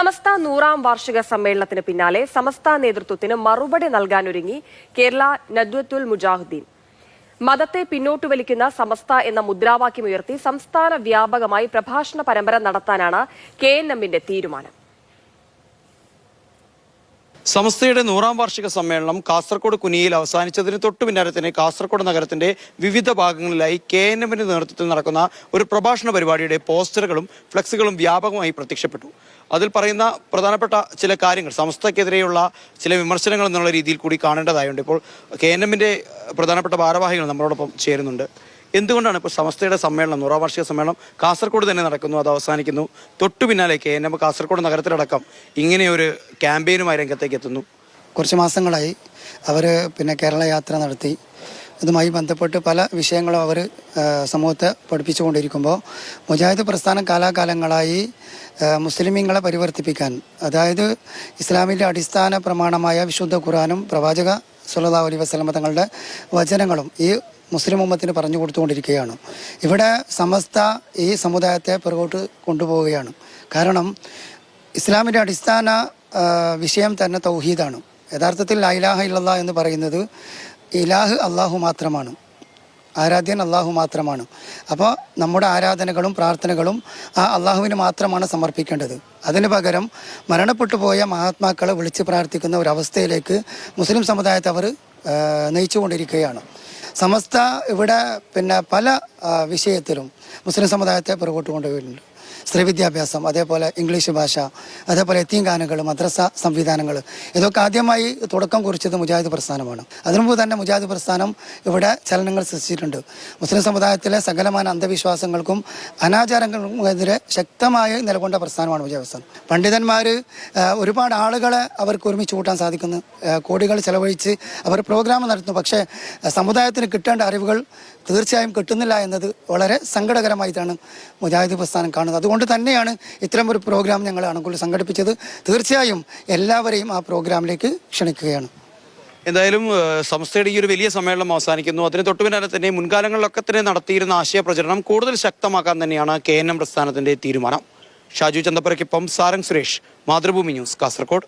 സമസ്ത നൂറാം വാർഷിക സമ്മേളനത്തിന് പിന്നാലെ സമസ്ത നേതൃത്വത്തിന് മറുപടി നൽകാനൊരുങ്ങി കേരള നദ്വത്തുൽ മുജാഹിദ്ദീൻ. മതത്തെ പിന്നോട്ട് വലിക്കുന്ന സമസ്ത എന്ന മുദ്രാവാക്യമുയർത്തി സംസ്ഥാന വ്യാപകമായി പ്രഭാഷണ പരമ്പര നടത്താനാണ് കെ എൻ എമ്മിന്റെ തീരുമാനം. സമസ്തയുടെ നൂറാം വാർഷിക സമ്മേളനം കാസർഗോഡ് കുനിയിൽ അവസാനിച്ചതിന് തൊട്ടു പിന്നാലെ തന്നെ കാസർഗോഡ് നഗരത്തിന്റെ വിവിധ ഭാഗങ്ങളിലായി കെ എൻ എമ്മിന്റെ നേതൃത്വത്തിൽ നടക്കുന്ന ഒരു പ്രഭാഷണ പരിപാടിയുടെ പോസ്റ്ററുകളും ഫ്ലക്സുകളും വ്യാപകമായി പ്രത്യക്ഷപ്പെട്ടു. അതിൽ പറയുന്ന പ്രധാനപ്പെട്ട ചില കാര്യങ്ങൾ സമസ്തക്കെതിരെയുള്ള ചില വിമർശനങ്ങൾ എന്നുള്ള രീതിയിൽ കൂടി കാണേണ്ടതായുണ്ട്. ഇപ്പോൾ കെ എൻ എമ്മിന്റെ പ്രധാനപ്പെട്ട ഭാരവാഹികൾ നമ്മളോടൊപ്പം ചേരുന്നുണ്ട്. എന്തുകൊണ്ടാണ് ഇപ്പോൾ സമസ്തയുടെ സമ്മേളനം നൂറാം വാർഷിക സമ്മേളനം കാസർഗോഡ് തന്നെ നടക്കുന്നു അത് അവസാനിക്കുന്നു? തൊട്ടു പിന്നാലെ കെ എൻ എം കാസർഗോഡ് നഗരത്തിലടക്കം ഇങ്ങനെയൊരു ക്യാമ്പയിനുമായി രംഗത്തേക്ക് എത്തുന്നു. കുറച്ച് മാസങ്ങളായി അവർ പിന്നെ കേരള യാത്ര നടത്തി. ഇതുമായി ബന്ധപ്പെട്ട് പല വിഷയങ്ങളും അവർ സമൂഹത്തെ പഠിപ്പിച്ചുകൊണ്ടിരിക്കുമ്പോൾ മുജാഹിദ് പ്രസ്ഥാനം കാലാകാലങ്ങളായി മുസ്ലിമീങ്ങളെ പരിവർത്തിപ്പിക്കാൻ അതായത് ഇസ്ലാമിന്റെ അടിസ്ഥാന പ്രമാണമായ വിശുദ്ധ ഖുറാനും പ്രവാചക സുല്ലാ അലൈ വസ്ലമ തങ്ങളുടെ വചനങ്ങളും ഈ മുസ്ലിം ഉമ്മത്തിന് പറഞ്ഞു കൊടുത്തുകൊണ്ടിരിക്കുകയാണ്. ഇവിടെ സമസ്ത ഈ സമുദായത്തെ പുറകോട്ട് കൊണ്ടുപോവുകയാണ്. കാരണം ഇസ്ലാമിന്റെ അടിസ്ഥാന വിഷയം തന്നെ തൗഹീദാണ്. യഥാർത്ഥത്തിൽ ലൈലാഹ ഇല്ലല്ലാ എന്ന് പറയുന്നത് ഇലാഹ് അള്ളാഹു മാത്രമാണ്. ആരാധ്യൻ അള്ളാഹു മാത്രമാണ്. അപ്പോൾ നമ്മുടെ ആരാധനകളും പ്രാർത്ഥനകളും ആ അള്ളാഹുവിന് മാത്രമാണ് സമർപ്പിക്കേണ്ടത്. അതിന് പകരം മരണപ്പെട്ടു പോയ മഹാത്മാക്കളെ വിളിച്ച് പ്രാർത്ഥിക്കുന്ന ഒരവസ്ഥയിലേക്ക് മുസ്ലിം സമുദായത്തെ അവർ നയിച്ചുകൊണ്ടിരിക്കുകയാണ്. സമസ്ത ഇവിടെ പിന്നെ പല വിഷയത്തിലും മുസ്ലിം സമുദായത്തെ പുറകോട്ട് കൊണ്ടുപോയിട്ടുണ്ട്. സ്ത്രീ വിദ്യാഭ്യാസം അതേപോലെ ഇംഗ്ലീഷ് ഭാഷ അതേപോലെ എത്തീങ്കാനകൾ മദ്രസ സംവിധാനങ്ങൾ. ഇതൊക്കെ ആദ്യമായി തുടക്കം കുറിച്ചത് മുജാഹിദ് പ്രസ്ഥാനമാണ്. അതിനു മുമ്പ് തന്നെ മുജാഹിദ് പ്രസ്ഥാനം ഇവിടെ ചലനങ്ങൾ സൃഷ്ടിച്ചിട്ടുണ്ട്. മുസ്ലിം സമുദായത്തിലെ സകലമാന അന്ധവിശ്വാസങ്ങൾക്കും അനാചാരങ്ങൾക്കുമെതിരെ ശക്തമായി നിലകൊണ്ട പ്രസ്ഥാനമാണ് മുജാഹിദ് പ്രസ്ഥാനം. പണ്ഡിതന്മാർ ഒരുപാട് ആളുകളെ അവർക്ക് ഒരുമിച്ച് കൂട്ടാൻ സാധിക്കുന്നു. കോടികൾ ചെലവഴിച്ച് അവർ പ്രോഗ്രാം നടത്തുന്നു. പക്ഷേ സമുദായത്തിന് കിട്ടേണ്ട അറിവുകൾ തീർച്ചയായും കിട്ടുന്നില്ല എന്നത് വളരെ സങ്കടകരമായിട്ടാണ് മുജാഹിദ് പ്രസ്ഥാനം കാണുന്നത്. അതുകൊണ്ട് തന്നെയാണ് ഇത്തരം ഒരു പ്രോഗ്രാം ഞങ്ങൾ അണുക്കുൾ സംഘടിപ്പിച്ചത്. തീർച്ചയായും എല്ലാവരെയും ആ പ്രോഗ്രാമിലേക്ക് ക്ഷണിക്കുകയാണ്. എന്തായാലും സംസ്ഥയുടെ ഈ ഒരു വലിയ സമ്മേളനം അവസാനിക്കുന്നു. അതിന് തൊട്ടു പിന്നാലെ തന്നെ മുൻകാലങ്ങളിലൊക്കെ തന്നെ നടത്തിയിരുന്ന ആശയ പ്രചരണം കൂടുതൽ ശക്തമാക്കാൻ തന്നെയാണ് കെ എൻ എം പ്രസ്ഥാനത്തിന്റെ തീരുമാനം. ഷാജു ചന്തപ്പുരയ്ക്കൊപ്പം സാരംഗ് സുരേഷ് മാതൃഭൂമി ന്യൂസ് കാസർഗോഡ്.